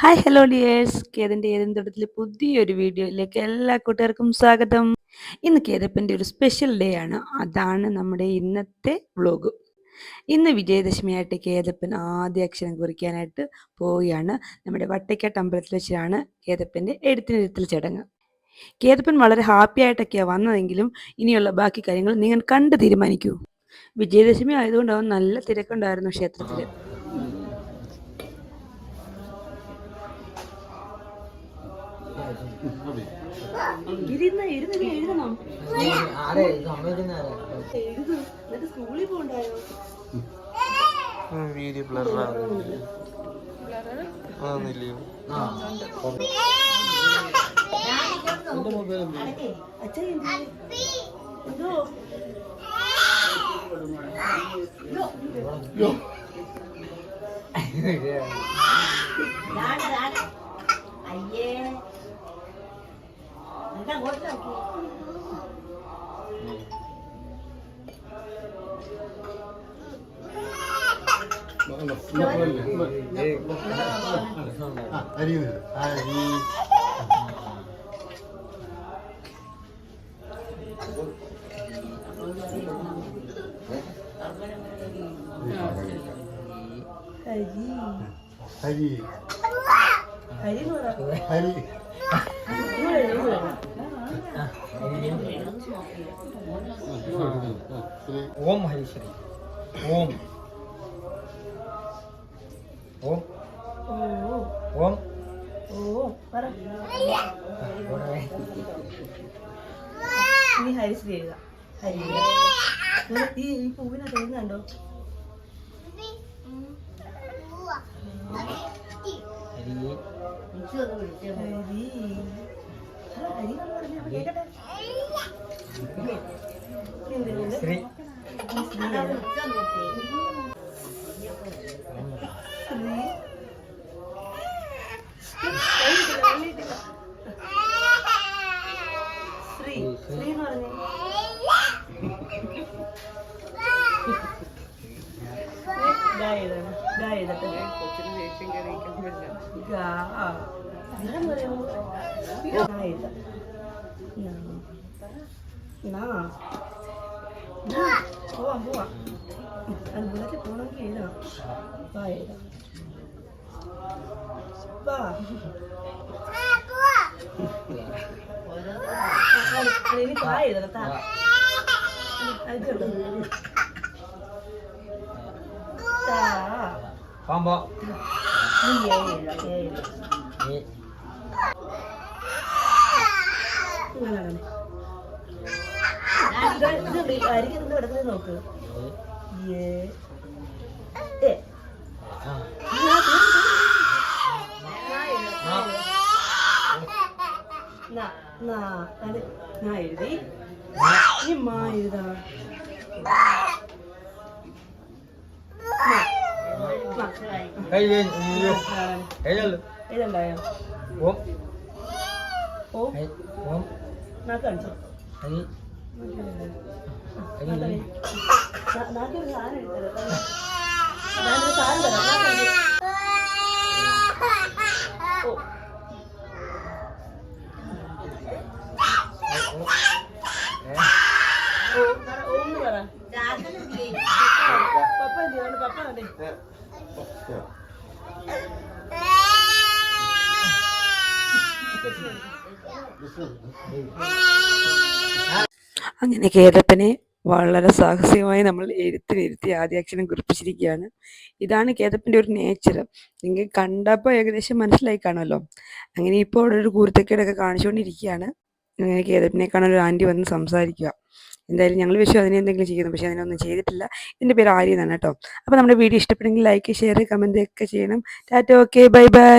Hi hello dears കേതിന്റെ ഏതെന്തോട്ടത്തിലെ പുതിയൊരു വീഡിയോയിലേക്ക് എല്ലാ കൂട്ടുകാർക്കും സ്വാഗതം. ഇന്ന് കേതപ്പന്റെ ഒരു സ്പെഷ്യൽ ഡേ ആണ്. അതാണ് നമ്മുടെ ഇന്നത്തെ വ്ളോഗ് ഇന്ന് വിജയദശമിയായിട്ട് കേതപ്പൻ ആദ്യ അക്ഷരം കുറിക്കാനായിട്ട് പോവുകയാണ്. നമ്മുടെ വട്ടയ്ക്കാട്ട് അമ്പലത്തിൽ വെച്ചാണ് കേതപ്പന്റെ എഴുത്തിനിരുത്തൽ ചടങ്ങ്. കേതപ്പൻ വളരെ ഹാപ്പി ആയിട്ടൊക്കെയാണ് വന്നതെങ്കിലും ഇനിയുള്ള ബാക്കി കാര്യങ്ങൾ നിങ്ങൾ കണ്ട് തീരുമാനിക്കൂ. വിജയദശമി ആയതുകൊണ്ട് അവൻ നല്ല തിരക്കുണ്ടായിരുന്നു ക്ഷേത്രത്തിൽ ഇരുന്ന് ഇരുന്ന് നീ എഴുതണം. എഴുതു. എന്നിട്ട് സ്കൂളിൽ പോണ്ടായോ? വീഡിയോ അച്ഛൻ എന്തോ അയ്യേ. അങ്ങോട്ട് നോക്കി ഹരി ഹരി. ഹരി എഴുത്. ഓം ഹരിശ്രീ ഓം ഓം ഓ ഓം ഓ പറ നീ ഹരിശ്രീ എഴുതാം ഹരി. ഈ ഈ പൂവിനെ എഴുതുന്നുണ്ടോ ഹരി ഹരി ആ, ഹരി എന്ന് പറഞ്ഞേ, അപ്പൊ കേക്കട്ടെ എന്ത് എന്ത്? ശ്രീ ശ്രീ. ശ്രീ പറഞ്ഞേ. ഗാ. പോവാം പോവാം. അത് ബുള്ളറ്റ് പോകണമെങ്കിൽ എഴുതണം. വാ എഴുതാം. വാ. ഇനി താ എഴുതണം താ. അത് എഴുതണം. താ പാമ്പോ ഇങ്ങനെ അരികെ നിന്ന് കിടക്കുന്നത് നോക്ക്. നാ എഴുതാം, ഈ മാ എഴുതാ. എഴുതണ്ടായോ? ഓം. ഓ. കാണിച്ചോ. ഹരി നാ അങ്ങനെ കേതപ്പനെ വളരെ സാഹസികമായി നമ്മൾ എഴുത്തിനിരുത്തി ആദ്യാക്ഷരം കുറിപ്പിച്ചിരിക്കുകയാണ്. ഇതാണ് കേതപ്പന്റെ ഒരു നേച്ചർ നിങ്ങൾ കണ്ടപ്പോൾ ഏകദേശം മനസ്സിലായി കാണുമല്ലോ. അങ്ങനെ ഇപ്പോൾ അവിടെ ഒരു കുരുത്തക്കേടൊക്കെ കാണിച്ചുകൊണ്ടിരിക്കുകയാണ്. അങ്ങനെ കേതപ്പിനെ കാണാൻ ഒരു ആന്റി വന്ന് സംസാരിക്കുക. എന്തായാലും ഞങ്ങൾ വിഷയം അതിനെ എന്തെങ്കിലും ചെയ്യുന്നു. പക്ഷേ അതിനൊന്നും ചെയ്തിട്ടില്ല. എന്റെ പേര് ആര്യ എന്നാണ് കേട്ടോ. അപ്പോൾ നമ്മുടെ വീഡിയോ ഇഷ്ടപ്പെടുമെങ്കിൽ ലൈക്ക് ഷെയർ കമന്റ് ഒക്കെ ചെയ്യണം. Tata okay bye bye